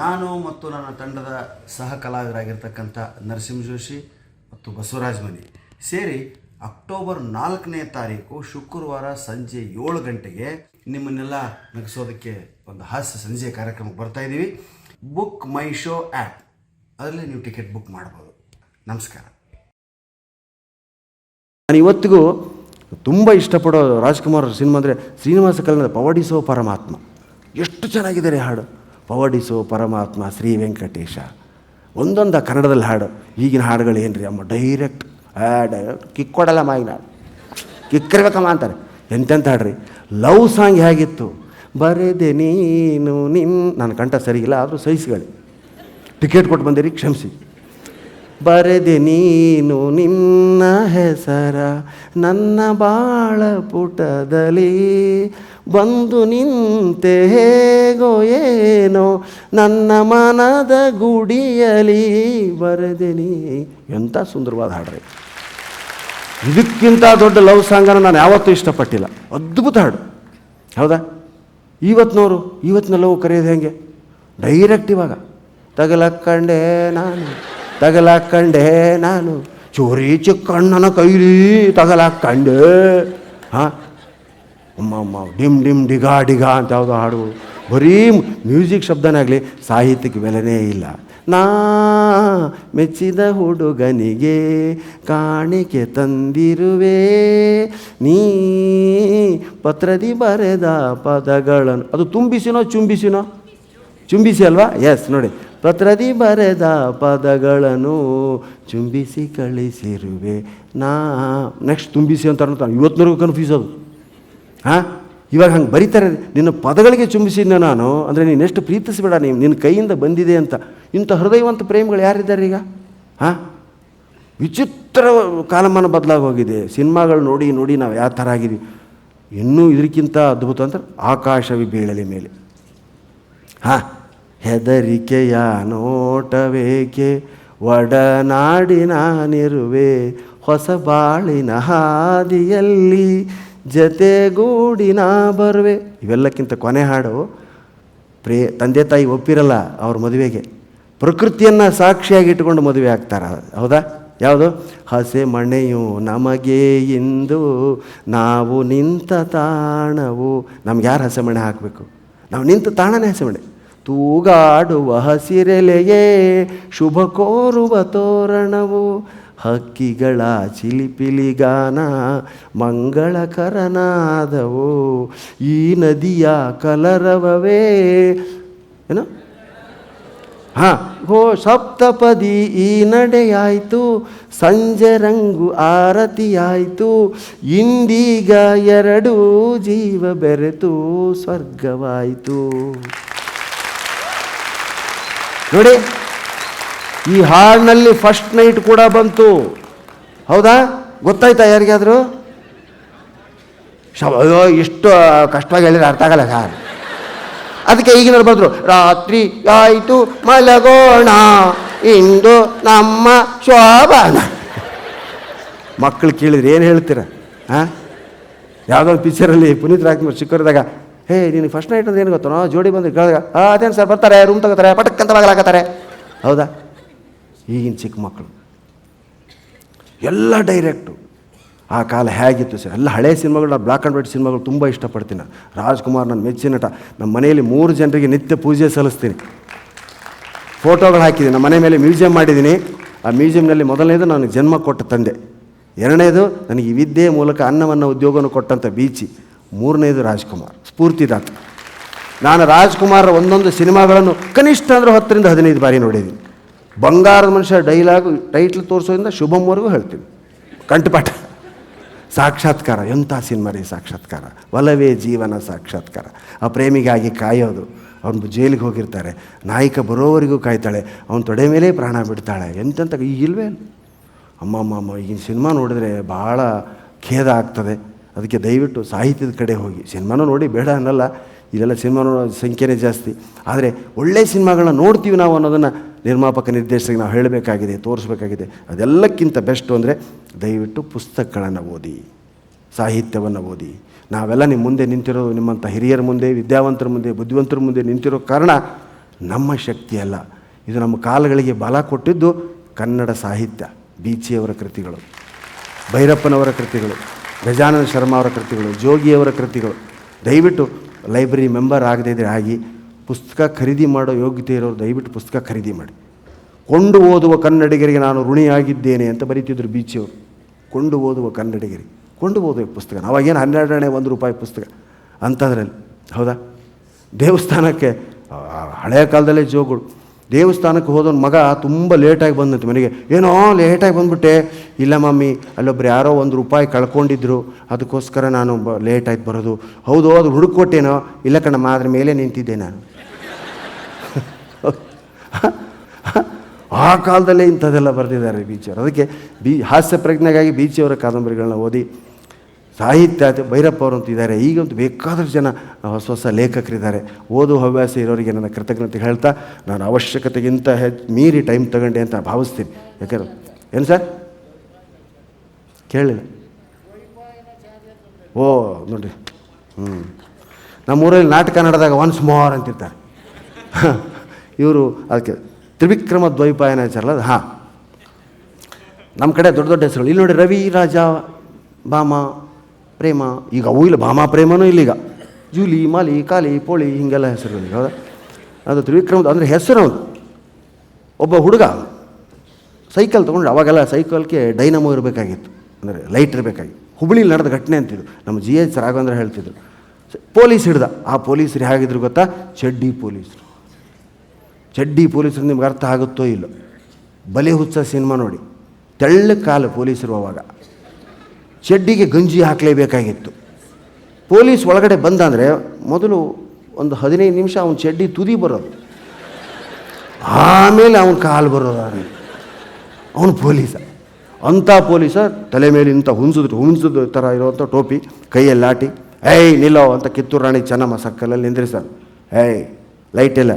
ನಾನು ಮತ್ತು ನನ್ನ ತಂಡದ ಸಹ ಕಲಾವಿದರಾಗಿರ್ತಕ್ಕಂಥ ನರಸಿಂಹ ಜೋಶಿ ಮತ್ತು ಬಸವರಾಜ್ ಮನಿ ಸೇರಿ ಅಕ್ಟೋಬರ್ ನಾಲ್ಕನೇ ತಾರೀಕು ಶುಕ್ರವಾರ ಸಂಜೆ ಏಳು ಗಂಟೆಗೆ ನಿಮ್ಮನ್ನೆಲ್ಲ ನಗಿಸೋದಕ್ಕೆ ಒಂದು ಹಾಸ್ಯ ಸಂಜೆ ಕಾರ್ಯಕ್ರಮಕ್ಕೆ ಬರ್ತಾ ಇದ್ದೀವಿ. ಬುಕ್ ಮೈ ಶೋ ಆ್ಯಪ್ ಅದರಲ್ಲಿ ನೀವು ಟಿಕೆಟ್ ಬುಕ್ ಮಾಡ್ಬೋದು. ನಮಸ್ಕಾರ. ನಾನು ಇವತ್ತಿಗೂ ತುಂಬ ಇಷ್ಟಪಡೋ ರಾಜ್ಕುಮಾರ್ ಸಿನಿಮಾ ಅಂದರೆ ಶ್ರೀನಿವಾಸ ಕಲ್ಯಾಣದ ಪವಡಿಸೋ ಪರಮಾತ್ಮ. ಎಷ್ಟು ಚೆನ್ನಾಗಿದೆ ರೀ ಹಾಡು. ಪವಡಿಸೋ ಪರಮಾತ್ಮ ಶ್ರೀ ವೆಂಕಟೇಶ. ಒಂದೊಂದು ಕನ್ನಡದಲ್ಲಿ ಹಾಡು, ಈಗಿನ ಹಾಡುಗಳು ಏನು ಅಮ್ಮ? ಡೈರೆಕ್ಟ್ ಡೈರೆಕ್ಟ್ ಕಿಕ್ ಕೊಡಲ್ಲ ಮಾಗಿನ ಕಿಕ್ಕಿರ್ಬೇಕಮ್ಮ ಅಂತಾರೆ. ಎಂತೆಂಥ ಹಾಡ್ರಿ? ಲವ್ ಸಾಂಗ್ ಹೇಗಿತ್ತು? ಬರೆದೆ ನೀನು ನಿನ್ನ ನನ್ನ ಕಂಠ ಸರಿಗಿಲ್ಲ ಆದರೂ ಸಹಿಸ್ಕೊಳ್ಳಿ. ಟಿಕೆಟ್ ಕೊಟ್ಟು ಬಂದಿರಿ, ಕ್ಷಮಿಸಿ. ಬರೆದೆ ನೀನು ನಿನ್ನ ಹೆಸರ ನನ್ನ ಬಾಳ ಪುಟದಲ್ಲಿ. ಬಂದು ನಿಂತೆ ಹೇಗೋ ಏನೋ ನನ್ನ ಮನದ ಗುಡಿಯಲಿ ಬರೆದಿನಿ. ಎಂಥ ಸುಂದರವಾದ ಹಾಡ್ರಿ. ಇದಕ್ಕಿಂತ ದೊಡ್ಡ ಲವ್ ಸಾಂಗನ್ನು ನಾನು ಯಾವತ್ತೂ ಇಷ್ಟಪಟ್ಟಿಲ್ಲ. ಅದ್ಭುತ ಹಾಡು. ಹೌದಾ? ಇವತ್ತಿನವರು ಇವತ್ತಿನ ಲವ್ ಕರೆಯೋದು ಹೆಂಗೆ? ಡೈರೆಕ್ಟ್ ಇವಾಗ. ತಗಲಕ್ಕಂಡೆ ನಾನು ತಗಲಕ್ಕಂಡೆ ನಾನು ಚೋರಿ ಚಿಕ್ಕಣ್ಣನ ಕೈಲಿ ತಗಲಕ್ಕಂಡೆ. ಹಾಂ? ಅಮ್ಮ ಡಿಮ್ ಡಿಮ್, ಡಿಗಾ ಡಿಗಾ ಅಂತ ಯಾವುದೋ ಹಾಡು ಬರೀ ಮ್ಯೂಸಿಕ್ ಶಬ್ದನಾಗಲಿ ಸಾಹಿತ್ಯಕ್ಕೆ ಬೆಲೆನೇ ಇಲ್ಲ. ನಾ ಮೆಚ್ಚಿದ ಹುಡುಗನಿಗೆ ಕಾಣಿಕೆ ತಂದಿರುವೆ. ನೀ ಪತ್ರದಿ ಬರೆದ ಪದಗಳನ್ನು, ಅದು ತುಂಬಿಸಿನೋ ಚುಂಬಿಸಿನೋ? ಚುಂಬಿಸಿ ಅಲ್ವಾ? ಎಸ್ ನೋಡಿ. ಪತ್ರದಿ ಬರೆದ ಪದಗಳನ್ನು ಚುಂಬಿಸಿ ಕಳಿಸಿರುವೆ. ನಾ ನೆಕ್ಸ್ಟ್ ತುಂಬಿಸಿ ಅಂತ ಇವತ್ತಿನವರೆಗೂ ಕನ್ಫ್ಯೂಸ್ ಅದು. ಹಾಂ? ಇವಾಗ ಹಂಗೆ ಬರೀತಾರೆ, ನಿನ್ನ ಪದಗಳಿಗೆ ಚುಂಬಿಸಿದ್ನ ನಾನು, ಅಂದರೆ ನೀನು ಎಷ್ಟು ಪ್ರೀತಿಸಬೇಡ ನೀವು ನಿನ್ನ ಕೈಯಿಂದ ಬಂದಿದೆ ಅಂತ. ಇಂಥ ಹೃದಯವಂತ ಪ್ರೇಮಿಗಳು ಯಾರಿದ್ದಾರೆ ಈಗ? ಹಾಂ? ವಿಚಿತ್ರ ಕಾಲಮಾನ ಬದಲಾಗಿ ಹೋಗಿದೆ ಸಿನಿಮಾಗಳು ನೋಡಿ ನೋಡಿ ನಾವು ಯಾವ ಥರ ಆಗಿದ್ದೀವಿ ಇನ್ನೂ ಇದಕ್ಕಿಂತ ಅದ್ಭುತ ಅಂದ್ರೆ ಆಕಾಶವಿ ಬೀಳಲಿ ಮೇಲೆ. ಹಾಂ? ಹೆದರಿಕೆಯ ನೋಟವೇಕೆ? ಒಡನಾಡಿನಾನಿರುವೆ ಹೊಸ ಬಾಳಿನ ಹಾದಿಯಲ್ಲಿ ಜತೆಗೂಡಿ ನಾ ಬರುವೆ. ಇವೆಲ್ಲಕ್ಕಿಂತ ಕೊನೆ ಹಾಡು ಪ್ರೇ ತಂದೆ ತಾಯಿ ಒಪ್ಪಿರಲ್ಲ ಅವ್ರ ಮದುವೆಗೆ. ಪ್ರಕೃತಿಯನ್ನು ಸಾಕ್ಷಿಯಾಗಿ ಇಟ್ಕೊಂಡು ಮದುವೆ ಆಗ್ತಾರ. ಹೌದಾ? ಯಾವುದು? ಹಸೆ ಮಣೆಯು ನಮಗೆ ಇಂದು, ನಾವು ನಿಂತ ತಾಣವು. ನಮ್ಗೆ ಯಾರು ಹಸೆ ಮಣೆ ಹಾಕಬೇಕು? ನಾವು ನಿಂತ ತಾಣನೇ ಹಸೆ ಮಣೆ. ತೂಗಾಡುವ ಹಸಿರೆಲೆಯೇ, ಶುಭ ಕೋರುವ ತೋರಣವು. ಹಕ್ಕಿಗಳ ಚಿಲಿಪಿಲಿಗಾನ ಮಂಗಳಕರನಾದವು. ಈ ನದಿಯ ಕಲರವವೇ? ಏನು? ಹಾಂ. ಹೋ, ಸಪ್ತಪದಿ, ಈ ನಡೆಯಾಯಿತು. ಸಂಜೆ ರಂಗು ಆರತಿಯಾಯಿತು. ಇಂದೀಗ ಎರಡೂ ಜೀವ ಬೆರೆತು ಸ್ವರ್ಗವಾಯಿತು. ನೋಡಿ. ಈ ಹಾಡಿನಲ್ಲಿ ಫಸ್ಟ್ ನೈಟ್ ಕೂಡ ಬಂತು. ಹೌದಾ? ಗೊತ್ತಾಯ್ತಾ ಯಾರಿಗಾದರೂ? ಶವ ಅಯ್ಯೋ, ಇಷ್ಟು ಕಷ್ಟವಾಗಿ ಹೇಳಿದ್ರೆ ಅರ್ಥ ಆಗಲ್ಲ ಸರ್. ಅದಕ್ಕೆ ಈಗಿನವ್ರು ಬಂದರು, ರಾತ್ರಿ ಆಯಿತು ಮಲಗೋಣ, ಇಂದು ನಮ್ಮ ಶೋಭಾನ. ಮಕ್ಕಳು ಕೇಳಿದ್ರೆ ಏನು ಹೇಳ್ತೀರ ಹಾಂ ಯಾವುದೋ ಪಿಕ್ಚರಲ್ಲಿ ಪುನೀತ್ ರಾಜ್ಕುಮಾರ್ ಚಿಕ್ಕರಿದಾಗ ಹೇ ನೀನು ಫಸ್ಟ್ ನೈಟ್ ಅಂದ್ರೆ ಏನು ಗೊತ್ತೋ ಜೋಡಿ ಬಂದು ಕೇಳಿದಾಗ ಅದೇನು ಸರ್ ಬರ್ತಾರೆ? ರೂಮ್ ತಗೋತಾರೆ? ಪಟಕ್ಕಂತ ಬಾಗಲಾಕತ್ತಾರೆ? ಹೌದಾ? ಈಗಿನ ಚಿಕ್ಕ ಮಕ್ಕಳು. ಎಲ್ಲ ಡೈರೆಕ್ಟು ಆ ಕಾಲ ಹೇಗಿತ್ತು ಸರ್? ಎಲ್ಲ ಹಳೆ ಸಿನಿಮಾಗಳು ಬ್ಲ್ಯಾಕ್ ಆ್ಯಂಡ್ ವೈಟ್ ಸಿನಿಮಾಗಳು ತುಂಬ ಇಷ್ಟಪಡ್ತೀನಿ. ರಾಜ್ಕುಮಾರ್ ನನ್ನ ಮೆಚ್ಚಿನ ನಟ. ನಮ್ಮ ಮನೆಯಲ್ಲಿ ಮೂರು ಜನರಿಗೆ ನಿತ್ಯ ಪೂಜೆ ಸಲ್ಲಿಸ್ತೀನಿ. ಫೋಟೋಗಳು ಹಾಕಿದ್ದೀನಿ. ನಮ್ಮ ಮನೆ ಮೇಲೆ ಮ್ಯೂಸಿಯಂ ಮಾಡಿದ್ದೀನಿ. ಆ ಮ್ಯೂಸಿಯಂನಲ್ಲಿ ಮೊದಲನೇದು ನನಗೆ ಜನ್ಮ ಕೊಟ್ಟ ತಂದೆ. ಎರಡನೇದು ನನಗೆ ವಿದ್ಯೆ ಮೂಲಕ ಅನ್ನವನ್ನು, ಉದ್ಯೋಗವನ್ನು ಕೊಟ್ಟಂಥ ಬೀಚಿ. ಮೂರನೇದು ರಾಜ್ಕುಮಾರ್. ಸ್ಫೂರ್ತಿದಾತ ನಾನು ರಾಜ್ಕುಮಾರ್ ಒಂದೊಂದು ಸಿನಿಮಾಗಳನ್ನು ಕನಿಷ್ಠ ಅಂದರೆ ಹತ್ತರಿಂದ ಹದಿನೈದು ಬಾರಿ ನೋಡಿದ್ದೀನಿ. ಬಂಗಾರದ ಮನುಷ್ಯ ಡೈಲಾಗು ಟೈಟ್ಲ್ ತೋರಿಸೋದ್ರಿಂದ ಶುಭಮ್ವರೆಗೂ ಹೇಳ್ತೀನಿ. ಕಂಠಪಾಠ. ಸಾಕ್ಷಾತ್ಕಾರ. ಎಂಥ ಸಿನಿಮಾ ರೀ ಸಾಕ್ಷಾತ್ಕಾರ? ಒಲವೇ ಜೀವನ ಸಾಕ್ಷಾತ್ಕಾರ. ಆ ಪ್ರೇಮಿಗಾಗಿ ಕಾಯೋದು. ಅವನು ಜೈಲಿಗೆ ಹೋಗಿರ್ತಾರೆ. ನಾಯಕ ಬರೋವರೆಗೂ ಕಾಯ್ತಾಳೆ. ಅವನ ತೊಡೆ ಮೇಲೆ ಪ್ರಾಣ ಬಿಡ್ತಾಳೆ. ಎಂತೆಂಥ ಈಗ ಇಲ್ವೇ? ಅಮ್ಮ ಅಮ್ಮ ಅಮ್ಮ ಈಗಿನ ಸಿನಿಮಾ ನೋಡಿದ್ರೆ ಭಾಳ ಖೇದ ಆಗ್ತದೆ. ಅದಕ್ಕೆ ದಯವಿಟ್ಟು ಸಾಹಿತ್ಯದ ಕಡೆ ಹೋಗಿ. ಸಿನಿಮಾನೂ ನೋಡಿ ಬೇಡ ಅನ್ನಲ್ಲ. ಇಲ್ಲೆಲ್ಲ ಸಿನಿಮಾ ನೋಡೋ ಸಂಖ್ಯೆನೇ ಜಾಸ್ತಿ. ಆದರೆ ಒಳ್ಳೆಯ ಸಿನಿಮಾಗಳನ್ನ ನೋಡ್ತೀವಿ ನಾವು ಅನ್ನೋದನ್ನು ನಿರ್ಮಾಪಕ ನಿರ್ದೇಶಕರಿಗೆ ನಾವು ಹೇಳಬೇಕಾಗಿದೆ, ತೋರಿಸ್ಬೇಕಾಗಿದೆ. ಅದೆಲ್ಲಕ್ಕಿಂತ ಬೆಸ್ಟು ಅಂದರೆ ದಯವಿಟ್ಟು ಪುಸ್ತಕಗಳನ್ನು ಓದಿ, ಸಾಹಿತ್ಯವನ್ನು ಓದಿ. ನಾವೆಲ್ಲ ನಿಮ್ಮ ಮುಂದೆ ನಿಂತಿರೋ ನಿಮ್ಮಂಥ ಹಿರಿಯರ ಮುಂದೆ, ವಿದ್ಯಾವಂತರ ಮುಂದೆ, ಬುದ್ಧಿವಂತರ ಮುಂದೆ ನಿಂತಿರೋ ಕಾರಣ ನಮ್ಮ ಶಕ್ತಿ ಅಲ್ಲ. ಇದು ನಮ್ಮ ಕಾಲಗಳಿಗೆ ಬಲ ಕೊಟ್ಟಿದ್ದು ಕನ್ನಡ ಸಾಹಿತ್ಯ ಬೀಚಿಯವರ ಕೃತಿಗಳು, ಭೈರಪ್ಪನವರ ಕೃತಿಗಳು ಗಜಾನಂದ ಶರ್ಮಾ ಅವರ ಕೃತಿಗಳು, ಜೋಗಿಯವರ ಕೃತಿಗಳು. ದಯವಿಟ್ಟು ಲೈಬ್ರರಿ ಮೆಂಬರ್ ಆಗದೇ ಇದ್ದರೆ ಆಗಿ ಪುಸ್ತಕ ಖರೀದಿ ಮಾಡೋ ಯೋಗ್ಯತೆ ಇರೋರು ದಯವಿಟ್ಟು ಪುಸ್ತಕ ಖರೀದಿ ಮಾಡಿ. ಕೊಂಡು ಓದುವ ಕನ್ನಡಿಗರಿಗೆ ನಾನು ಋಣಿಯಾಗಿದ್ದೇನೆ ಅಂತ ಬರೀತಿದ್ರು ಬೀಚಿಯವರು. ಕೊಂಡು ಓದುವ ಕನ್ನಡಿಗರಿಗೆ. ಕೊಂಡು ಓದುವ ಪುಸ್ತಕ. ಅವಾಗೇನು ಹನ್ನೆರಡನೇ ಒಂದು ರೂಪಾಯಿ ಪುಸ್ತಕ ಅಂಥದ್ರಲ್ಲಿ. ಹೌದಾ? ದೇವಸ್ಥಾನಕ್ಕೆ ಹಳೆಯ ಕಾಲದಲ್ಲೇ ಜೋಗುಳು. ದೇವಸ್ಥಾನಕ್ಕೆ ಹೋದವನ ಮಗ ತುಂಬ ಲೇಟಾಗಿ ಬಂದಂತೆ ಮನೆಗೆ. ಏನೋ ಲೇಟಾಗಿ ಬಂದುಬಿಟ್ಟೆ. ಇಲ್ಲ ಮಮ್ಮಿ, ಅಲ್ಲೊಬ್ರು ಯಾರೋ ಒಂದು ರೂಪಾಯಿ ಕಳ್ಕೊಂಡಿದ್ರು. ಅದಕ್ಕೋಸ್ಕರ ನಾನು ಬ ಲೇಟ್ ಆಯ್ತು ಬರೋದು. ಹೌದು, ಅದು ಹುಡುಕೊಟ್ಟೇನೋ ಇಲ್ಲ ಕಣಮ್ಮ, ಅದ್ರ ಮೇಲೆ ನಿಂತಿದ್ದೆ ನಾನು. ಆ ಕಾಲದಲ್ಲೇ ಇಂಥದ್ದೆಲ್ಲ ಬರೆದಿದ್ದಾರೆ ಬೀಚಿಯವರು. ಅದಕ್ಕೆ ಬಿ, ಹಾಸ್ಯ ಪ್ರಜ್ಞೆಗಾಗಿ ಬೀಚಿಯವರ ಕಾದಂಬರಿಗಳನ್ನ ಓದಿ ಸಾಹಿತ್ಯ ಭೈರಪ್ಪ ಅವರು ಅಂತ ಇದ್ದಾರೆ ಈಗಂತೂ ಬೇಕಾದಷ್ಟು ಜನ ಹೊಸ ಹೊಸ ಲೇಖಕರಿದ್ದಾರೆ. ಓದು ಹವ್ಯಾಸ ಇರೋರಿಗೆ ನನ್ನ ಕೃತಜ್ಞತೆ ಹೇಳ್ತಾ, ನಾನು ಅವಶ್ಯಕತೆಗಿಂತ ಹೆಚ್ಚು ಮೀರಿ ಟೈಮ್ ತಗೊಂಡೆ ಅಂತ ಭಾವಿಸ್ತೀನಿ. ಯಾಕಂದ್ರೆ, ಏನು ಸರ್? ಕೇಳಿಲ್ಲ. ಓ, ನೋಡಿ. ಹ್ಞೂ ನಮ್ಮೂರಲ್ಲಿ ನಾಟಕ ನಡೆದಾಗ ಒನ್ಸ್ ಮೋರ್ ಅಂತಿರ್ತಾರೆ. ಇವರು ಅದಕ್ಕೆ ತ್ರಿವಿಕ್ರಮ ದ್ವೈಪಾಯನಾಚಾರಲ್ಲ ಹಾಂ. ನಮ್ಮ ಕಡೆ ದೊಡ್ಡ ದೊಡ್ಡ ಹೆಸರುಗಳು. ಇಲ್ಲಿ ನೋಡಿ ರವಿ ರಾಜ, ಭಾಮ ಪ್ರೇಮ. ಈಗ ಅವು ಇಲ್ಲ ಭಾಮ ಪ್ರೇಮನೂ ಇಲ್ಲೀಗ ಜೂಲಿ, ಮಾಲಿ, ಕಾಲಿ, ಪೋಳಿ, ಹಿಂಗೆಲ್ಲ ಹೆಸರುಗಳು ಹೌದಾ ಅದು ತ್ರಿವಿಕ್ರಮದ ಅಂದರೆ ಹೆಸರು ಅವನು ಒಬ್ಬ ಹುಡುಗ ಸೈಕಲ್ ತೊಗೊಂಡು ಅವಾಗೆಲ್ಲ ಸೈಕಲ್ಗೆ ಡೈನಮೋ ಇರಬೇಕಾಗಿತ್ತು. ಅಂದರೆ ಲೈಟ್ ಇರಬೇಕಾಗಿತ್ತು. ಹುಬ್ಳಿಲಿ ನಡೆದ ಘಟನೆ ಅಂತಿದ್ರು ನಮ್ಮ ಜಿ ಎಚ್ ರಾಘವೇಂದ್ರ ಹೇಳ್ತಿದ್ರು. ಪೊಲೀಸ್ ಹಿಡ್ದ. ಆ ಪೊಲೀಸರು ಹೇಗಿದ್ರು ಗೊತ್ತಾ? ಚಡ್ಡಿ ಪೊಲೀಸರು. ಚಡ್ಡಿ ಪೊಲೀಸರು ನಿಮ್ಗೆ ಅರ್ಥ ಆಗುತ್ತೋ ಇಲ್ಲೋ? ಬಲೆ ಹುಚ್ಚ ಸಿನಿಮಾ ನೋಡಿ. ತೆಳ್ಳ ಕಾಲು ಪೊಲೀಸರು ಅವಾಗ. ಚಡ್ಡಿಗೆ ಗಂಜಿ ಹಾಕಲೇಬೇಕಾಗಿತ್ತು. ಪೊಲೀಸ್ ಒಳಗಡೆ ಬಂದಂದರೆ ಮೊದಲು ಒಂದು ಹದಿನೈದು ನಿಮಿಷ ಅವನ ಚಡ್ಡಿ ತುದಿ ಬರೋದು. ಆಮೇಲೆ ಅವನ ಕಾಲು ಬರೋದು ಅವನು ಪೊಲೀಸ. ಅಂಥ ಪೊಲೀಸ ತಲೆ ಮೇಲೆ ಇಂಥ ಹುಂಸಿದ್ರು ಹುಂಸದ ಥರ ಇರೋವಂಥ ಟೋಪಿ ಕೈಯಲ್ಲಿ ಲಾಟಿ ಏಯ್, ನಿಲ್ಲೋ ಅಂತ ಕಿತ್ತೂರು ರಾಣಿ ಚೆನ್ನಮ್ಮ ಸಕ್ಕಲಲ್ಲಿ ಸರ್ ಏಯ್, ಲೈಟ್ ಇಲ್ಲ.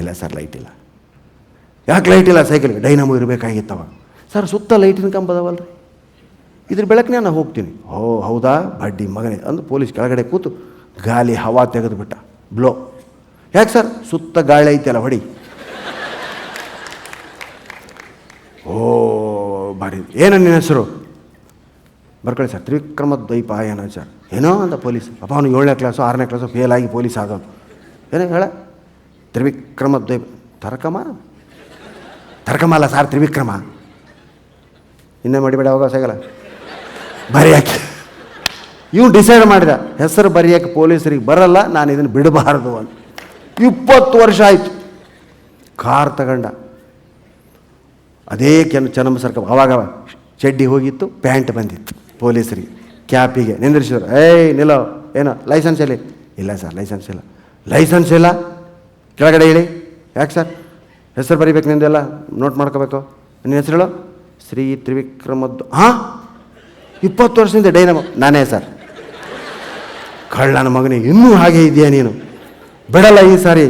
ಇಲ್ಲ ಸರ್, ಲೈಟ್ ಇಲ್ಲ. ಯಾಕೆ ಲೈಟ್ ಇಲ್ಲ? ಸೈಕಲ್ಗೆ. ಡೈನಮೋ ಇರಬೇಕಾಗಿತ್ತವ. ಸರ್, ಸುತ್ತ ಲೈಟಿನ ಕಂಬದವಲ್ರಿ. ಇದ್ರ ಬೆಳಕನೇ ನಾನು ಹೋಗ್ತೀನಿ. ಓ, ಹೌದಾ? ಬಡ್ಡಿ ಮಗನೇ. ಅಂದು ಪೊಲೀಸ್ ಕೆಳಗಡೆ ಕೂತು ಗಾಲಿ ಹವಾ ತೆಗೆದುಬಿಟ್ಟ. ಬ್ಲೋ. ಯಾಕೆ ಸರ್? ಸುತ್ತ ಗಾಳಿ ಐತಲ್ಲ, ಹೊಡಿ. ಓ, ಬಾರಿ. ಏನ ನಿನ್ನ ಹೆಸರು? ಬರ್ಕೊಳ್ಳಿ ಸರ್. ತ್ರಿವಿಕ್ರಮ ದ್ವೈಪಾಯನಾಚಾರ ಏನೋ ಅಂತ ಪೊಲೀಸ್. ಅಪ್ಪ ಅವನು ಏಳನೇ ಕ್ಲಾಸು ಆರನೇ ಕ್ಲಾಸು ಫೇಲ್ ಆಗಿ ಪೊಲೀಸ್ ಆಗೋನು ಏನೋ ಹೇಳ? ತ್ರಿವಿಕ್ರಮ ದ್ವೈಪ. ತರಕಮ? ತರಕಮ ಅಲ್ಲ ಸರ್, ತ್ರಿವಿಕ್ರಮ. ಇನ್ನೇ ಮಾಡಿಬೇಡ ಅವಾಗ ಸಿಗಲ್ಲ ಬರೆಯಕ್ಕೆ ಇವು ಡಿಸೈಡ್ ಮಾಡಿದ, ಹೆಸರು ಬರೆಯೋಕ್ಕೆ ಪೊಲೀಸರಿಗೆ ಬರಲ್ಲ, ನಾನು ಇದನ್ನು ಬಿಡಬಾರ್ದು ಅಂತ. ಇಪ್ಪತ್ತು ವರ್ಷ ಆಯಿತು, ಕಾರ್ ತಗೊಂಡ. ಅದೇ ಕೆನ ಚೆನ್ನಮ್ಮ ಸರ್ಕ ಅವಾಗ ಚಡ್ಡಿ ಹೋಗಿತ್ತು, ಪ್ಯಾಂಟ್ ಬಂದಿತ್ತು ಪೊಲೀಸರಿಗೆ. ಕ್ಯಾಪಿಗೆ ನಿಂದ್ರಿಸಿದ್ರು, ಏಯ್, ನಿಲ್ಲೋ, ಏನೋ ಲೈಸೆನ್ಸ್ ಎಲ್ಲಿ? ಇಲ್ಲ ಸರ್ ಲೈಸೆನ್ಸ್ ಇಲ್ಲ. ಲೈಸೆನ್ಸ್ ಇಲ್ಲ? ಕೆಳಗಡೆ ಹೇಳಿ ಯಾಕೆ ಸರ್? ಹೆಸರು ಬರೀಬೇಕು ನಿಂದೆಲ್ಲ? ನೋಟ್ ಮಾಡ್ಕೋಬೇಕು? ನಿನ್ನ ಹೆಸರು ಹೇಳು? ಶ್ರೀ ತ್ರಿವಿಕ್ರಮದ್ದು. ಹಾಂ? ಇಪ್ಪತ್ತು ವರ್ಷದಿಂದ ಡೈನಮೋ ನಾನೇ ಸರ್. ಕಳ್ಳನ ಮಗನೇ ಇನ್ನೂ ಹಾಗೆ ಇದೆಯಾ ನೀನು? ಬಿಡಲ್ಲ ಈ ಸಾರಿ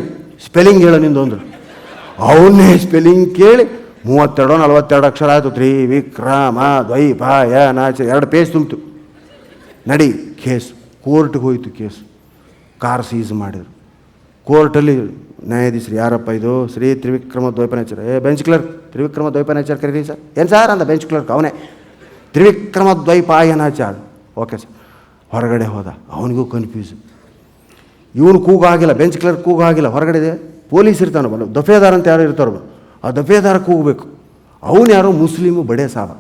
ಸ್ಪೆಲ್ಲಿಂಗ್ ಹೇಳು ನಿಂದು ಅಂದರು. ಅವನ್ನೇ ಸ್ಪೆಲ್ಲಿಂಗ್ ಕೇಳಿ ಮೂವತ್ತೆರಡು ನಲವತ್ತೆರಡು ಅಕ್ಷರ ಆಯಿತು. ತ್ರಿವಿಕ್ರಮ, ದ್ವೈಪಾಯ, ನಾಚ ಎರಡು ಪೇಜ್ ತುಂಬಿತು. ನಡಿ, ಕೇಸ್. ಕೋರ್ಟ್ಗೆ ಹೋಯಿತು ಕೇಸ್. ಕಾರ್ ಸೀಸ್ ಮಾಡಿದರು. ಕೋರ್ಟಲ್ಲಿ ನ್ಯಾಯಾಧೀಶರು ಯಾರಪ್ಪ ಇದು? ಶ್ರೀ ತ್ರಿವಿಕ್ರಮ ದ್ವೈಪನಾಚಾರ ಏ ಬೆಂಚ್ ಕ್ಲರ್ಕ್ ತ್ರಿವಿಕ್ರಮ ದ್ವೈಪನಾಚಾರ ಕರೀರಿ ಸರ್. ಏನು ಸರ್ ಅಂದ ಬೆಂಚ್ ಕ್ಲರ್ಕ್ ಅವನೇ? ತ್ರಿವಿಕ್ರಮ ದ್ವೈಪಾಯನಾಚಾರ ಓಕೆ ಸರ್ ಹೊರಗಡೆ ಹೋದ. ಅವನಿಗೂ ಕನ್ಫ್ಯೂಸ್ ಇವನು ಕೂಗಾಗಿಲ್ಲ ಬೆಂಚ್ ಕ್ಲರ್ಕ್ ಕೂಗಾಗಿಲ್ಲ. ಹೊರಗಡೆ ಇದೆ. ಪೊಲೀಸ್ ಇರ್ತಾನೆ ಬಂದು ದಫೇದಾರ್ ಅಂತ ಯಾರು ಇರ್ತಾರೋ ಆ ದಫೇದಾರ ಕೂಗಬೇಕು. ಅವನು ಯಾರು ಮುಸ್ಲಿಮು ಬಡೆ ಸಾಬ.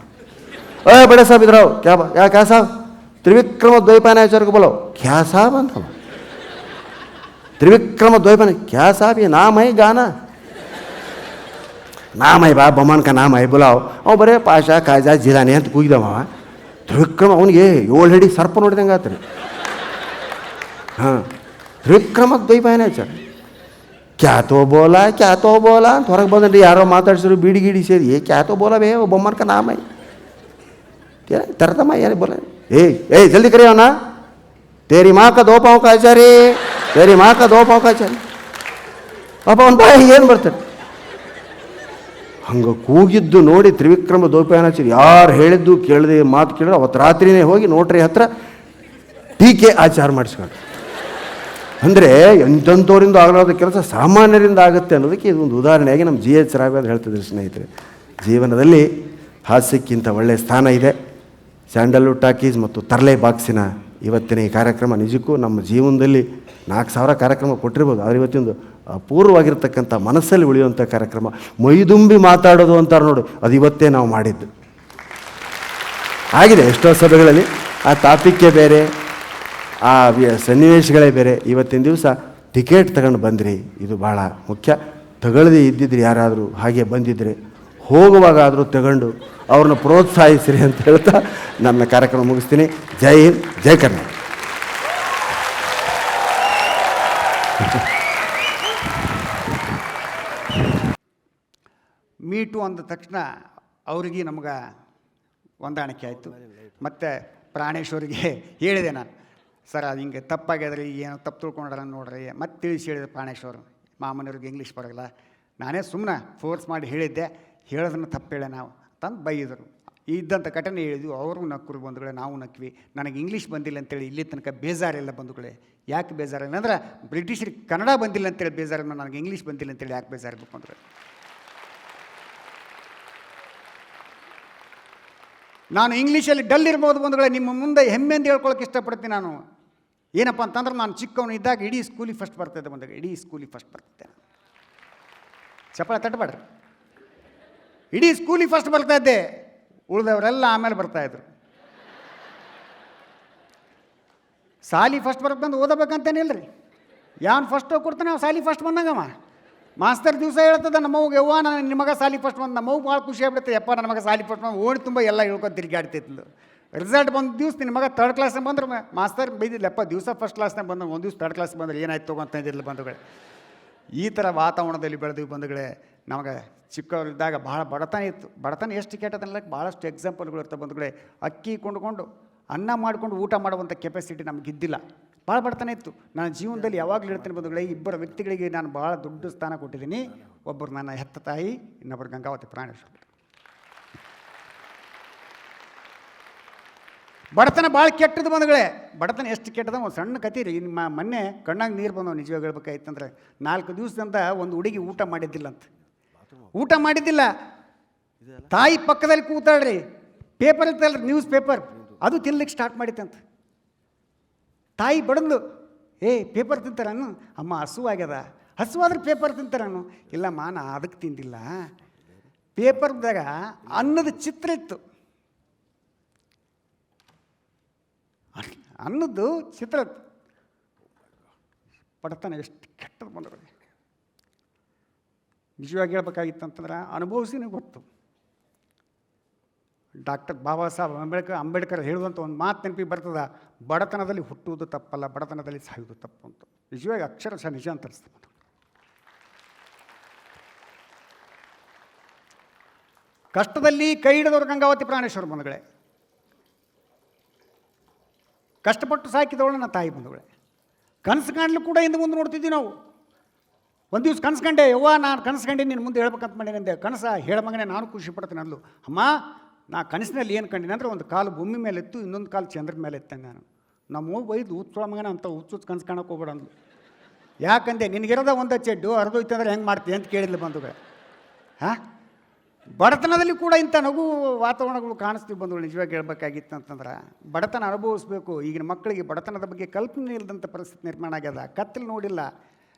ಏ, ಬಡೇ ಸಾಬ್ ಇದ್ರಾವ್ ಕ್ಯಾಬ ಯಾ ಕ್ಯಾ ಸಾಬ್? ತ್ರಿವಿಕ್ರಮ ದ್ವೈಪಾಯನಾಚಾರ್ಗೆ ಬಲೋ ಕ್ಯಾ ಸಾಬ್ ಅಂತ ತ್ರಿವಿಕ್ರಮ ದ್ವೈಪಾನ ಕ್ಯಾ ಸಾಬ್ ಏ, ನಾ ಮೈ ಗಾನ? નામ આય બા બમાન કા નામ આય ಅವ ಬರೇ ಪಾಶ ಕಾಜ ಜಿದಾನೆ ಅಂತ ಕೂಗಿದವ ತ್ರಿವಿಕ್ರಮ ಅವನಿಗೆ ಏಳು ಹಿಡಿ ಸರ್ಪ ನೋಡಿದಂಗೆ ಆತ್ರಿ. ಹಾಂ ತ್ರಿವಿಕ್ರಮಕ್ಕೆ ದೊಯ್ಬಾಯನೇ ಸರ್ ಕ್ಯಾತೋ ಬೋಲ ಕ್ಯಾತೋ ಬೋಲ ಅಂತ ಹೊರಗೆ ಬಂದ್ರಿ, ಯಾರೋ ಮಾತಾಡ್ಸಿದ್ರು, ಬೀಡಿ ಗೀಡಿ ಸೇರಿ, ಏ ಕ್ಯಾತೋ ಬೋಲ ಬೇ ಬೊಮ್ಮನ್ಕ ನಾಮೈ. ತರತಮ್ಮ, ಏನು ಬೋಲ? ಏಯ್ ಏಯ್ ಜಲ್ದಿ ಕರಿ ಅವನ. ತೇರಿ ಮಾಕ ದೋಪಾವ್ ಕಾಚಾರಿ ತೇರಿ ಮಾಕ ದೋಪಾವ್ ಕಾಚಾರಿ ಪಾಪ ಅವ್ನ ಬಾಯಿ ಏನು ಬರ್ತಾರೆ ಹಂಗೆ ಕೂಗಿದ್ದು ನೋಡಿ ತ್ರಿವಿಕ್ರಮ ದೋಪಾಯನಾಚಾರ್ಯ ಯಾರು ಹೇಳಿದ್ದು ಕೇಳದೆ ಮಾತು ಕೇಳಿದ್ರೆ ಅವತ್ತು ರಾತ್ರಿನೇ ಹೋಗಿ ನೋಟ್ರಿ ಹತ್ರ ಟೀಕೆ ಆಚಾರ ಮಾಡಿಸ್ಕೊಂಡು ಅಂದರೆ ಎಂಥವ್ರಿಂದ ಆಗಲಾರದ ಕೆಲಸ ಸಾಮಾನ್ಯರಿಂದ ಆಗುತ್ತೆ ಅನ್ನೋದಕ್ಕೆ ಇದೊಂದು ಉದಾಹರಣೆಯಾಗಿ ನಮ್ಮ ಜಿ ಎಚ್ ರಾವ್ ಅಂತ ಹೇಳ್ತಿದ್ರು ಸ್ನೇಹಿತರೆ. ಜೀವನದಲ್ಲಿ ಹಾಸ್ಯಕ್ಕಿಂತ ಒಳ್ಳೆಯ ಸ್ಥಾನ ಇದೆ. ಸ್ಯಾಂಡಲ್ವುಡ್ ಟಾಕೀಸ್ ಮತ್ತು ತರ್ಲೆ ಬಾಕ್ಸಿನ ಇವತ್ತಿನ ಈ ಕಾರ್ಯಕ್ರಮ ನಿಜಕ್ಕೂ ನಮ್ಮ ಜೀವನದಲ್ಲಿ ನಾಲ್ಕು ಸಾವಿರ ಕಾರ್ಯಕ್ರಮ ಕೊಟ್ಟಿರ್ಬೋದು. ಆದರೆ ಇವತ್ತಿಂದು ಅಪೂರ್ವವಾಗಿರ್ತಕ್ಕಂಥ ಮನಸ್ಸಲ್ಲಿ ಉಳಿಯುವಂಥ ಕಾರ್ಯಕ್ರಮ. ಮೈದುಂಬಿ ಮಾತಾಡೋದು ಅಂತಾರೆ ನೋಡಿ, ಅದು ಇವತ್ತೇ ನಾವು ಮಾಡಿದ್ದು. ಆಗಿದೆ ಎಷ್ಟೋ ಸಭೆಗಳಲ್ಲಿ, ಆ ಟಾಪಿಕ್ಕೇ ಬೇರೆ, ಆ ಸನ್ನಿವೇಶಗಳೇ ಬೇರೆ. ಇವತ್ತಿನ ದಿವಸ ಟಿಕೆಟ್ ತಗೊಂಡು ಬಂದ್ರಿ, ಇದು ಭಾಳ ಮುಖ್ಯ. ತಗೊಳ್ಳದೆ ಇದ್ದಿದ್ರಿ ಯಾರಾದರೂ ಹಾಗೆ ಬಂದಿದ್ದರೆ ಹೋಗುವಾಗಾದರೂ ತಗೊಂಡು ಅವ್ರನ್ನ ಪ್ರೋತ್ಸಾಹಿಸಿರಿ ಅಂತ ಹೇಳ್ತಾ ನನ್ನ ಕಾರ್ಯಕ್ರಮ ಮುಗಿಸ್ತೀನಿ. ಜೈ ಹಿಂದ್, ಜೈ ಕರ್ನಾಟಕ. ಮೀಟು ಅಂದ ತಕ್ಷಣ ಅವ್ರಿಗೆ ನಮ್ಗೆ ಹೊಂದಾಣಿಕೆ ಆಯಿತು. ಮತ್ತು ಪ್ರಾಣೇಶ್ವರಿಗೆ ಹೇಳಿದೆ ನಾನು, ಸರ್, ಅದು ಹಿಂಗೆ ತಪ್ಪಾಗ್ಯದ್ರಿ, ಏನೋ ತಪ್ಪು ತಿಳ್ಕೊಂಡ್ರ ನೋಡ್ರಿ. ಮತ್ತೆ ತಿಳಿಸಿ ಹೇಳಿದೆ ಪ್ರಾಣೇಶ್ವರು, ಮಾಮನವ್ರಿಗೆ ಇಂಗ್ಲೀಷ್ ಬರೋಲ್ಲ. ನಾನೇ ಸುಮ್ಮನೆ ಫೋರ್ಸ್ ಮಾಡಿ ಹೇಳಿದ್ದೆ, ಹೇಳೋದನ್ನು ತಪ್ಪು ಹೇಳೆ ನಾವು ತಂದು ಬೈದರು. ಇದ್ದಂಥ ಘಟನೆ ಹೇಳಿದ್ವಿ, ಅವರು ನಕ್ಕರು ಬಂಧುಗಳೇ ನಾವು ನಕ್ವಿ. ನನಗೆ ಇಂಗ್ಲೀಷ್ ಬಂದಿಲ್ಲ ಅಂತೇಳಿ ಇಲ್ಲಿ ತನಕ ಬೇಜಾರಿಲ್ಲ ಬಂಧುಗಳೇ ಯಾಕೆ ಬೇಜಾರಿಲ್ಲ? ಅಂದ್ರೆ ಬ್ರಿಟಿಷರಿಗೆ ಕನ್ನಡ ಬಂದಿಲ್ಲ ಅಂತೇಳಿ ಬೇಜಾರಿಲ್ಲ, ನನಗೆ ಇಂಗ್ಲೀಷ್ ಬಂದಿಲ್ಲ ಅಂತೇಳಿ ಯಾಕೆ ಬೇಜಾರಿರ್ಬೇಕು ಅಂದ್ರೆ. ನಾನು ಇಂಗ್ಲೀಷಲ್ಲಿ ಡಲ್ ಇರ್ಬೋದು ಬಂಧುಗಳೇ, ನಿಮ್ಮ ಮುಂದೆ ಹೆಮ್ಮೆ ಅಂತ ಹೇಳ್ಕೊಳಕ್ಕೆ ಇಷ್ಟಪಡ್ತೀನಿ ನಾನು. ಏನಪ್ಪ ಅಂತಂದ್ರೆ ನಾನು ಚಿಕ್ಕವನು ಇದ್ದಾಗ ಇಡೀ ಸ್ಕೂಲಿಗೆ ಫಸ್ಟ್ ಬರ್ತಿದ್ದೆ ಬಂದಾಗ ಇಡೀ ಸ್ಕೂಲಿಗೆ ಫಸ್ಟ್ ಬರ್ತಿದ್ದೆ. ಚಪ್ಪಳ ತಟ್ಟಬೇಡ್ರಿ. ಇಡೀ ಸ್ಕೂಲಿಗೆ ಫಸ್ಟ್ ಬರ್ತಾ ಇದ್ದೆ. ಉಳಿದವರೆಲ್ಲ ಆಮೇಲೆ ಬರ್ತಾಯಿದ್ರು ಸಾಲಿ ಫಸ್ಟ್ ಬರ್ಬೇಕಂತ ಓದಬೇಕಂತೇನಿಲ್ಲ ರೀ ಯಾನ್ ಫಸ್ಟ್ ಕೊಡ್ತಾನೆ ನಾವು ಸಾಲಿ ಫಸ್ಟ್ ಬಂದಂಗಮ್ಮ ಮಾಸ್ತರ್ ದಿವಸ ಹೇಳ್ತದ ನಮ್ಮವ್ಗೆ ಯವ್ವ ನಾನು ನಿಮ್ಮ ಮಗ ಸಾಲಿ ಫಸ್ಟ್ ಬಂದು ನಮ್ಮವ್ ಭಾಳ ಖುಷಿ ಆಗ್ಬಿಡುತ್ತೆ ಯಪ್ಪ, ನನ್ನ ಮಗ ಸಾಲಿ ಫಸ್ಟ್ ಬಂದು ಓಡಿ ತುಂಬ ಎಲ್ಲ ಹೇಳ್ಕೊಂಡು ತಿರುಗಾಡ್ತಿತ್ತು ರಿಸಲ್ಟ್ ಬಂದ ದಿವ್ಸ ನಿನ್ನ ಮಗ ತರ್ಡ್ ಕ್ಲಾಸ್ನಾಗ ಬಂದ್ರೆ ಮಾಸ್ತರ್ ಬೈದಿಲ್ಲಪ್ಪ ದಿವಸ ಫಸ್ಟ್ ಕ್ಲಾಸ್ನಾಗ ಬಂದ ಒಂದು ದಿವ್ಸ ತರ್ಡ್ ಕ್ಲಾಸ್ ಬಂದ್ರೆ ಏನಾಯ್ತು ತೊಗೊಂತ ಇದ್ದಿಲ್ಲ ಬಂಧುಗಳೇ. ಈ ಥರ ವಾತಾವರಣದಲ್ಲಿ ಬೆಳೆದಿವಿ ಬಂಧುಗಳೇ, ನಮಗೆ ಚಿಕ್ಕವರಿದ್ದಾಗ ಭಾಳ ಬಡತನ ಇತ್ತು. ಬಡತನ ಎಷ್ಟು ಕೆಟ್ಟದಲ್ಲ ಭಾಳಷ್ಟು ಎಕ್ಸಾಂಪಲ್ಗಳು ಇರ್ತವೆ ಬಂಧುಗಳೇ. ಅಕ್ಕಿ ಕೊಂಡುಕೊಂಡು, ಅನ್ನ ಮಾಡಿಕೊಂಡು ಊಟ ಮಾಡುವಂಥ ಕೆಪಾಸಿಟಿ ನಮಗಿದ್ದಿಲ್ಲ ಭಾಳ ಬಡತನ ಇತ್ತು. ನನ್ನ ಜೀವನದಲ್ಲಿ ಯಾವಾಗಲೂ ಹೇಳ್ತೇನೆ ಬಂಧುಗಳೇ ಇಬ್ಬರು ವ್ಯಕ್ತಿಗಳಿಗೆ ನಾನು ಭಾಳ ದೊಡ್ಡ ಸ್ಥಾನ ಕೊಟ್ಟಿದ್ದೀನಿ. ಒಬ್ಬರು ನನ್ನ ಹೆತ್ತ ತಾಯಿ, ಇನ್ನೊಬ್ಬರು ಗಂಗಾವತಿ ಪ್ರಾಣೇಶ್ವರ. ಬಡತನ ಭಾಳ ಕೆಟ್ಟದ್ದು ಬಂಧುಗಳೇ. ಬಡತನ ಎಷ್ಟು ಕೆಟ್ಟದ ಒಂದು ಸಣ್ಣ ಕತೆ ರೀ ನಿಮ್ಮ ಮೊನ್ನೆ ಕಣ್ಣಾಗ ನೀರು ಬಂದವು ನಿಜವಾಗಿ ಹೇಳ್ಬೇಕಾಯ್ತಂದ್ರೆ ನಾಲ್ಕು ದಿವಸದಿಂದ ಒಂದು ಹುಡುಗಿ ಊಟ ಮಾಡಿದ್ದಿಲ್ಲ ಅಂತ. ಊಟ ಮಾಡಿದ್ದಿಲ್ಲ. ತಾಯಿ ಪಕ್ಕದಲ್ಲಿ ಕೂತಾಳ್ರಿ. ಪೇಪರ್ ಇರ್ತಲ್ಲ ನ್ಯೂಸ್ ಪೇಪರ್. ಅದು ತಿನ್ಲಿಕ್ಕೆ ಸ್ಟಾರ್ಟ್ ಮಾಡಿತ್ತಂತ. ತಾಯಿ ಬಡಂದು, ಏ ಪೇಪರ್ ತಿಂತಾರನು ಅಮ್ಮ ಹಸುವಾಗ್ಯದ ಹಸುವಾದ್ರೆ ಪೇಪರ್ ತಿಂತಾರನು ಇಲ್ಲಮ್ಮ ಮಾನ ಅದಕ್ಕೆ ತಿಂದಿಲ್ಲ. ಪೇಪರ್ದಾಗ ಅನ್ನದ ಚಿತ್ರ ಇತ್ತು. ಅನ್ನದ್ದು ಚಿತ್ರ. ಬಡತನ ಎಷ್ಟು ಕೆಟ್ಟದ್ದು ಬಂದ್ರೆ ನಿಜವಾಗಿ ಹೇಳ್ಬೇಕಾಗಿತ್ತು ಅಂತಂದ್ರೆ ಅನುಭವಿಸಿನೇ ಗೊತ್ತು. ಡಾಕ್ಟರ್ ಬಾಬಾ ಸಾಹೇಬ್ ಅಂಬೇಡ್ಕರ್ ಅಂಬೇಡ್ಕರ್ ಹೇಳುವಂಥ ಒಂದು ಮಾತು ನೆನಪಿಗೆ ಬರ್ತದ? ಬಡತನದಲ್ಲಿ ಹುಟ್ಟುವುದು ತಪ್ಪಲ್ಲ, ಬಡತನದಲ್ಲಿ ಸಾಯುವುದು ತಪ್ಪು ಅಂತ. ನಿಜವಾಗಿ ಅಕ್ಷರಶಃ ನಿಜ ಅಂತ ಅನಿಸ್ತದೆ ಕಷ್ಟದಲ್ಲಿ ಕೈ ಹಿಡಿದವರು ಗಂಗಾವತಿ ಪ್ರಾಣೇಶ್ವರ ಬಂಧುಗಳೇ. ಕಷ್ಟಪಟ್ಟು ಸಾಕಿದವಳು ನನ್ನ ತಾಯಿ ಬಂಧುಗಳೇ. ಕನಸು ಕಾಣಲು ಕೂಡ ಹಿಂದೆ ಮುಂದೆ ನೋಡ್ತಿದ್ವಿ ನಾವು. ಒಂದು ದಿವ್ಸ ಕನಸು ಕಂಡೆ, ಯವ್ವ, ನಾನು ಕನಸು ಕಂಡೆ ನಿನ್ನ ಮುಂದೆ ಹೇಳ್ಬೇಕಂತ ಮಾಡೀನಂದೆ ಕನಸ ಹೇಳ ಮಗನೇ, ನಾನು ಖುಷಿ ಪಡ್ತೀನಿ ಅಂದ್ಲು. ಅಮ್ಮ ನಾ ಕನಸಿನಲ್ಲಿ ಏನು ಕಂಡಿನಿ ಅಂದರೆ ಒಂದು ಕಾಲು ಭೂಮಿ ಮೇಲೆ ಇತ್ತು ಇನ್ನೊಂದು ಕಾಲು ಚಂದ್ರದ ಮೇಲೆ ಇತ್ತೆ ನಾನು. ನಮ್ಮ ಬೈದು ಉತ್ಸವ ಅಂತ ಹುಚ್ಚುಚ್ಚು ಕನಸು ಕಾಣಕ್ಕೆ ಹೋಗ್ಬೇಡಂದು ಅಂದ್ಲು. ಯಾಕಂದೆ ನಿನಗಿರೋದ ಒಂದು ಚೆಡ್ಡು ಹರಿದೋಯ್ತು ಅಂದರೆ ಹೆಂಗೆ ಮಾಡ್ತೀಯ ಅಂತ ಕೇಳಿದ್ಲು ಬಂಧುಗಳೇ. ಹಾಂ? ಬಡತನದಲ್ಲಿ ಕೂಡ ಇಂಥ ನಗು ವಾತಾವರಣಗಳು ಕಾಣಿಸ್ತೀವಿ ಬಂಧುಗಳು, ನಿಜವಾಗಿ ಹೇಳ್ಬೇಕಾಗಿತ್ತು ಅಂತಂದ್ರೆ. ಬಡತನ ಅನುಭವಿಸ್ಬೇಕು. ಈಗಿನ ಮಕ್ಕಳಿಗೆ ಬಡತನದ ಬಗ್ಗೆ ಕಲ್ಪನೆ ಇಲ್ಲದಂಥ ಪರಿಸ್ಥಿತಿ ನಿರ್ಮಾಣ ಆಗ್ಯದ. ಕತ್ತಲು ನೋಡಿಲ್ಲ.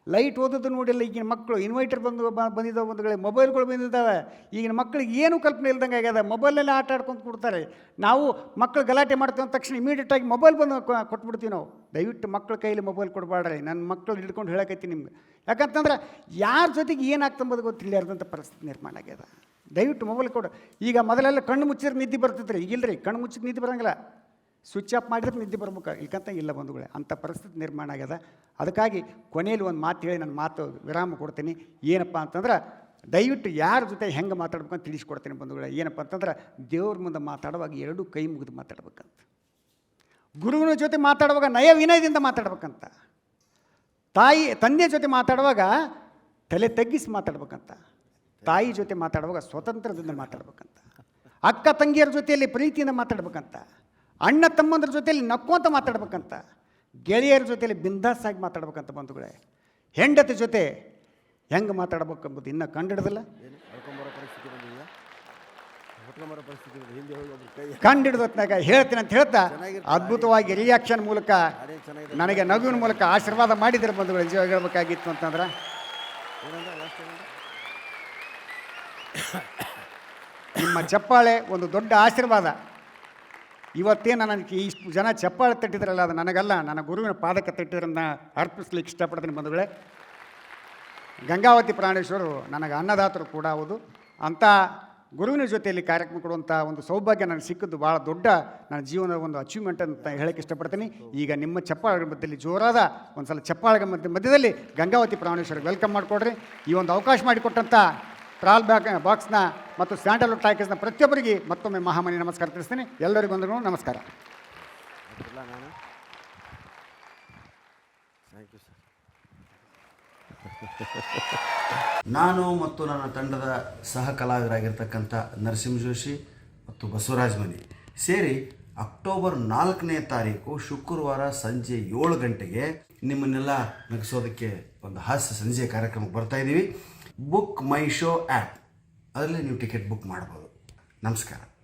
ಲೈಟ್ ಓದೋದು ನೋಡಿಲ್ಲ, ಈಗಿನ ಮಕ್ಕಳು ಇನ್ವೈಟರ್ ಬಂದು ಬ- ಒಂದು ಕಡೆ ಮೊಬೈಲ್ಗಳು ಬಂದಿದ್ದಾವೆ. ಈಗಿನ ಮಕ್ಕಳಿಗೆ ಏನು ಕಲ್ಪನೆ ಇಲ್ದಂಗೆ ಆಗ್ಯದ. ಮೊಬೈಲಲ್ಲೇ ಆಟ ಆಡ್ಕೊಂಡು ಕೊಡ್ತಾರೆ. ನಾವು ಮಕ್ಕಳು ಗಲಾಟೆ ಮಾಡ್ತೀವಿ ಅಂದ ತಕ್ಷಣ ಇಮಿಡಿಯೇಟಾಗಿ ಮೊಬೈಲ್ ಬಂದು ಕೊಟ್ಬಿಡ್ತೀವಿ ನಾವು. ದಯವಿಟ್ಟು ಮಕ್ಕಳ ಕೈಯಲ್ಲಿ ಮೊಬೈಲ್ ಕೊಡಬೇಡ್ರಿ ನನ್ನ ಮಕ್ಕಳು ಹಿಡ್ಕೊಂಡು ಹೇಳಕೈತಿ ನಿಮ್ಗೆ. ಯಾಕಂತಂದ್ರೆ ಯಾರ ಜೊತೆಗೆ ಏನಾಗ್ತಂಬೋದು ಗೊತ್ತಿಲ್ಲಾರ್ದಂಥ ಪರಿಸ್ಥಿತಿ ನಿರ್ಮಾಣ ಆಗ್ಯದ. ದಯವಿಟ್ಟು ಮೊಬೈಲ್ ಕೊಡು. ಈಗ ಮೊದಲೆಲ್ಲ ಕಣ್ಣು ಮುಚ್ಚಿದ್ರೆ ನಿದ್ದೆ ಬರ್ತಿದ್ರಿ ಈಗಿಲ್ಲರಿ ಕಣ್ಣು ಮುಚ್ಚಿದ್ರೆ ನಿದ್ದೆ ಬರಂಗಿಲ್ಲ. ಸ್ವಿಚ್ ಆಫ್ ಮಾಡಿದ್ರೆ ನಿದ್ದೆ ಬರ್ಬೇಕು. ಇಲ್ಕಂತ ಇಲ್ಲ ಬಂಧುಗಳೇ ಅಂಥ ಪರಿಸ್ಥಿತಿ ನಿರ್ಮಾಣ ಆಗ್ಯದ. ಅದಕ್ಕಾಗಿ ಕೊನೆಯಲ್ಲಿ ಒಂದು ಮಾತು ಹೇಳಿ ನನ್ನ ಮಾತು ವಿರಾಮ ಕೊಡ್ತೀನಿ. ಏನಪ್ಪ ಅಂತಂದ್ರೆ, ದಯವಿಟ್ಟು ಯಾರ ಜೊತೆ ಹೆಂಗೆ ಮಾತಾಡ್ಬೇಕು ಅಂತ ತಿಳಿಸ್ಕೊಡ್ತೀನಿ ಬಂಧುಗಳೇ. ಏನಪ್ಪ ಅಂತಂದ್ರೆ, ದೇವ್ರ ಮುಂದೆ ಮಾತಾಡುವಾಗ ಎರಡು ಕೈ ಮುಗಿದು ಮಾತಾಡ್ಬೇಕಂತ. ಗುರುವಿನ ಜೊತೆ ಮಾತಾಡುವಾಗ ನಯ ವಿನಯದಿಂದ ಮಾತಾಡ್ಬೇಕಂತ. ತಾಯಿ, ತಂದೆ ಜೊತೆ ಮಾತಾಡುವಾಗ ತಲೆ ತಗ್ಗಿಸಿ ಮಾತಾಡ್ಬೇಕಂತ. ತಾಯಿ ಜೊತೆ ಮಾತಾಡುವಾಗ ಸ್ವತಂತ್ರದಿಂದ ಮಾತಾಡ್ಬೇಕಂತ. ಅಕ್ಕ, ತಂಗಿಯರ ಜೊತೆಯಲ್ಲಿ ಪ್ರೀತಿಯಿಂದ ಮಾತಾಡ್ಬೇಕಂತ. ಅಣ್ಣ ತಮ್ಮಂದ್ರ ಜೊತೆಯಲ್ಲಿ ನಕ್ಕೋತ ಮಾತಾಡ್ಬೇಕಂತ, ಗೆಳೆಯರ ಜೊತೆಯಲ್ಲಿ ಬಿಂದಾಸಾಗಿ ಮಾತಾಡ್ಬೇಕಂತ ಬಂಧುಗಳೇ, ಹೆಂಡತಿ ಜೊತೆ ಹೆಂಗೆ ಮಾತಾಡ್ಬೇಕಂಬುದು ಇನ್ನೂ ಕಂಡಿಡ್ದಲ್ಲ. ಕಂಡಿಡ್ದ ಹೊತ್ನಾಗ ಹೇಳ್ತೀನಿ ಅಂತ ಹೇಳ್ತಾ, ಅದ್ಭುತವಾಗಿ ರಿಯಾಕ್ಷನ್ ಮೂಲಕ ನನಗೆ ನಗುವಿನ ಮೂಲಕ ಆಶೀರ್ವಾದ ಮಾಡಿದ್ರೆ ಬಂಧುಗಳು ಜೀವ ಹೇಳ್ಬೇಕಾಗಿತ್ತು ಅಂತಂದ್ರೆ. ನಿಮ್ಮ ಚಪ್ಪಾಳೆ ಒಂದು ದೊಡ್ಡ ಆಶೀರ್ವಾದ. ಇವತ್ತೇನು ನನಗೆ ಇಷ್ಟು ಜನ ಚಪ್ಪಾಳೆ ತಟ್ಟಿದ್ರಲ್ಲ, ಅದು ನನಗಲ್ಲ, ನನ್ನ ಗುರುವಿನ ಪಾದಕ ತಟ್ಟಿದ್ರನ್ನ ಅರ್ಪಿಸ್ಲಿಕ್ಕೆ ಇಷ್ಟಪಡ್ತೀನಿ ಬಂಧುಗಳೇ. ಗಂಗಾವತಿ ಪ್ರಾಣೇಶ್ವರು ನನಗೆ ಅನ್ನದಾತರು ಕೂಡ ಹೌದು. ಅಂಥ ಗುರುವಿನ ಜೊತೆಯಲ್ಲಿ ಕಾರ್ಯಕ್ರಮ ಕೊಡುವಂಥ ಒಂದು ಸೌಭಾಗ್ಯ ನನಗೆ ಸಿಕ್ಕಿದ್ದು ಭಾಳ ದೊಡ್ಡ ನನ್ನ ಜೀವನದ ಒಂದು ಅಚೀವ್ಮೆಂಟ್ ಅಂತ ಹೇಳಕ್ಕೆ ಇಷ್ಟಪಡ್ತೀನಿ. ಈಗ ನಿಮ್ಮ ಚಪ್ಪಾಳ ಮಧ್ಯದಲ್ಲಿ ಜೋರಾದ ಒಂದು ಸಲ ಮಧ್ಯ ಮಧ್ಯದಲ್ಲಿ ಗಂಗಾವತಿ ಪ್ರಾಣೇಶ್ವರಿಗೆ ವೆಲ್ಕಮ್ ಮಾಡಿಕೊಡ್ರಿ. ಈ ಒಂದು ಅವಕಾಶ ಮಾಡಿಕೊಟ್ಟಂಥ ಟ್ರಾಲ್ ಬ್ಯಾಕ್ ಬಾಕ್ಸ್ನ ಮತ್ತು ಸ್ಯಾಂಡಲ್ವುಡ್ ಟಾಕೀಸ್ನ ಪ್ರತಿಯೊಬ್ಬರಿಗೆ ಮತ್ತೊಮ್ಮೆ ಮಹಾಮನಿ ನಮಸ್ಕಾರ ತಿಳಿಸ್ತೀನಿ. ಎಲ್ಲರಿಗೂ ಒಂದು ನಮಸ್ಕಾರ. ನಾನು. ಮತ್ತು ನನ್ನ ತಂಡದ ಸಹ ಕಲಾವಿದರಾಗಿರ್ತಕ್ಕಂಥ ನರಸಿಂಹ ಜೋಶಿ ಮತ್ತು ಬಸವರಾಜ್ ಮನಿ ಸೇರಿ ಅಕ್ಟೋಬರ್ ನಾಲ್ಕನೇ ತಾರೀಕು ಶುಕ್ರವಾರ ಸಂಜೆ ಏಳು ಗಂಟೆಗೆ ನಿಮ್ಮನ್ನೆಲ್ಲ ನಗಿಸೋದಕ್ಕೆ ಒಂದು ಹಾಸ್ಯ ಸಂಜೆ ಕಾರ್ಯಕ್ರಮಕ್ಕೆ ಬರ್ತಾ ಇದ್ದೀವಿ. ಬುಕ್ ಮೈ ಶೋ ಆ್ಯಪ್ ಅದರಲ್ಲಿ ನೀವು ಟಿಕೆಟ್ ಬುಕ್ ಮಾಡ್ಬೋದು. ನಮಸ್ಕಾರ.